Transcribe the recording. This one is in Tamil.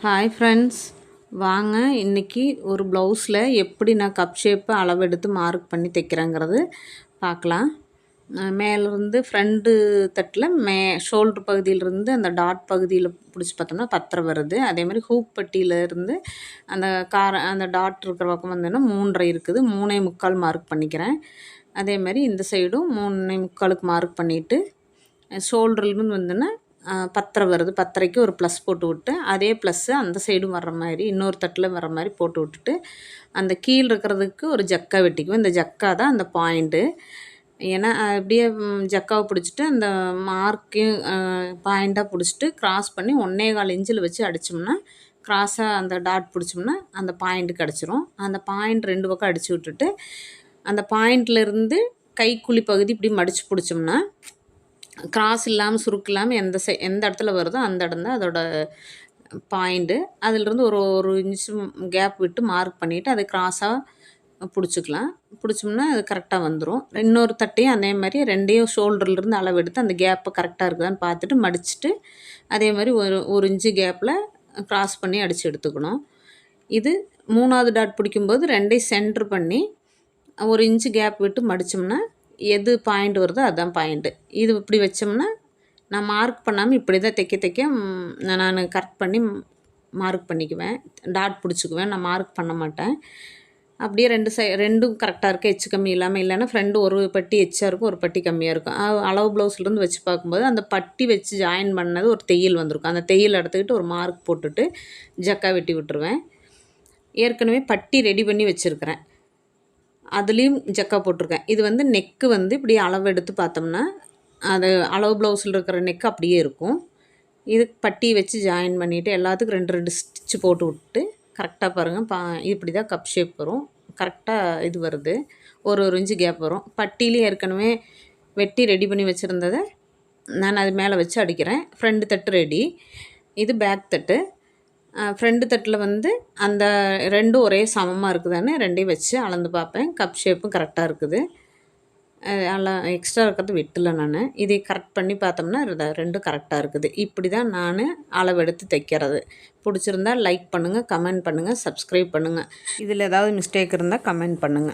ஹாய் ஃப்ரெண்ட்ஸ் வாங்க இன்றைக்கி ஒரு ப்ளவுஸில் எப்படி நான் கப் ஷேப்பு அளவெடுத்து மார்க் பண்ணி தைக்கிறேங்கிறது பார்க்கலாம். மேலேருந்து ஃப்ரண்ட்டு தட்டில் மே ஷோல்ட்ரு பகுதியிலிருந்து அந்த டாட் பகுதியில் பிடிச்சி பார்த்தோம்னா பத்தரை வருது. அதே மாதிரி பட்டியிலேருந்து அந்த கார அந்த டாட் இருக்கிற பக்கம் வந்தோன்னா மூன்றரை இருக்குது. மூணே முக்கால் மார்க் பண்ணிக்கிறேன். அதே மாதிரி இந்த சைடும் மூணே முக்காலுக்கு மார்க் பண்ணிவிட்டு ஷோல்டர்லேருந்து வந்தோன்னா பத்தரை வருது. பத்தரைக்கு ஒரு ப்ளஸ் போட்டு விட்டு அதே ப்ளஸ்ஸு அந்த சைடும் வர்ற மாதிரி இன்னொரு தட்டில் வர மாதிரி போட்டு விட்டுட்டு அந்த கீழ் இருக்கிறதுக்கு ஒரு ஜக்கா வெட்டிக்குவோம். இந்த ஜக்கா தான் அந்த பாயிண்ட்டு ஏன்னா அப்படியே ஜக்காவை பிடிச்சிட்டு அந்த மார்க்கையும் பாயிண்ட்டாக பிடிச்சிட்டு க்ராஸ் பண்ணி ஒன்றே கால் இன்ச்சில் வச்சு அடித்தோம்னா க்ராஸாக அந்த டாட் பிடிச்சோம்னா அந்த பாயிண்ட் கிடச்சிரும். அந்த பாயிண்ட் ரெண்டு பக்கம் அடித்து விட்டுட்டு அந்த பாயிண்ட்லேருந்து கைக்குழி பகுதி இப்படி மடித்து பிடிச்சோம்னா கிராஸ் இல்லாமல் சுருக்கு இல்லாமல் எந்த சை எந்த இடத்துல வருதோ அந்த இடம் தான் அதோட பாயிண்ட்டு அதிலிருந்து ஒரு ஒரு இன்ச்சு கேப் விட்டு மார்க் பண்ணிவிட்டு அதை கிராஸாக பிடிச்சிக்கலாம். பிடிச்சோம்னா அது கரெக்டாக வந்துடும் இன்னொரு தட்டையும் அதே மாதிரி ரெண்டையும் ஷோல்டர்லேருந்து அளவு எடுத்து அந்த கேப்பை கரெக்டாக இருக்குதான்னு பார்த்துட்டு மடிச்சுட்டு அதே மாதிரி ஒரு ஒரு இன்ச்சு கேப்பில் க்ராஸ் பண்ணி அடித்து எடுத்துக்கணும். இது மூணாவது டாட் பிடிக்கும்போது ரெண்டையும் சென்ட்ரு பண்ணி ஒரு இன்ச்சு கேப் விட்டு மடித்தோம்னா எது பாயிண்ட் வருதோ அதுதான் பாயிண்ட்டு இது இப்படி வச்சோம்னா நான் மார்க் பண்ணாமல் இப்படி தான் தைக்க தைக்க நான் கரெக்ட் பண்ணி மார்க் பண்ணிக்குவேன். டாட் பிடிச்சிக்குவேன். நான் மார்க் பண்ண மாட்டேன். அப்படியே ரெண்டு சை ரெண்டும் கரெக்டாக இருக்குது எச்சு கம்மி இல்லாமல் இல்லைன்னா ஃப்ரெண்டு ஒரு பட்டி எச்சாக இருக்கும் ஒரு பட்டி கம்மியாக இருக்கும். அளவு ப்ளவுஸ்லேருந்து வச்சு பார்க்கும்போது அந்த பட்டி வச்சு ஜாயின் பண்ணது ஒரு தையல் வந்திருக்கும். அந்த தையல் எடுத்துக்கிட்டு ஒரு மார்க் போட்டுட்டு ஜக்கா வெட்டி விட்டுருவேன். ஏற்கனவே பட்டி ரெடி பண்ணி வச்சுருக்கிறேன். அதுலேயும் ஜக்கா போட்டிருக்கேன். இது வந்து நெக்கு வந்து இப்படி அளவு எடுத்து பார்த்தோம்னா அது அளவு ப்ளவுஸில் இருக்கிற நெக்கு அப்படியே இருக்கும். இது பட்டி வச்சு ஜாயின் பண்ணிவிட்டு எல்லாத்துக்கும் ரெண்டு ரெண்டு ஸ்டிச்சு போட்டு விட்டு கரெக்டாக பாருங்கள் பா இப்படி தான் கப் ஷேப் வரும் கரெக்டாக இது வருது. ஒரு ஒரு இன்ச்சு கேப் வரும். பட்டிலையும் ஏற்கனவே வெட்டி ரெடி பண்ணி வச்சுருந்ததை நான் அது மேலே வச்சு அடிக்கிறேன். ஃப்ரெண்டு தட்டு ரெடி இது பேக் தட்டு. ஃப்ரெண்டு தட்டில் வந்து அந்த ரெண்டும் ஒரே சமமாக இருக்குதான்னு ரெண்டையும் வச்சு அளந்து பார்ப்பேன். கப் ஷேப்பும் கரெக்டாக இருக்குது. அதில் எக்ஸ்ட்ரா இருக்கிறது விட்டுல நான். இதை கரெக்ட் பண்ணி பார்த்தோம்னா ரெண்டும் கரெக்டாக இருக்குது. இப்படி தான் நான் அளவெடுத்து தைக்கிறது. பிடிச்சிருந்தா லைக் பண்ணுங்கள் கமெண்ட் பண்ணுங்கள் சப்ஸ்கிரைப் பண்ணுங்கள் இதில் ஏதாவது மிஸ்டேக் இருந்தால் கமெண்ட் பண்ணுங்கள்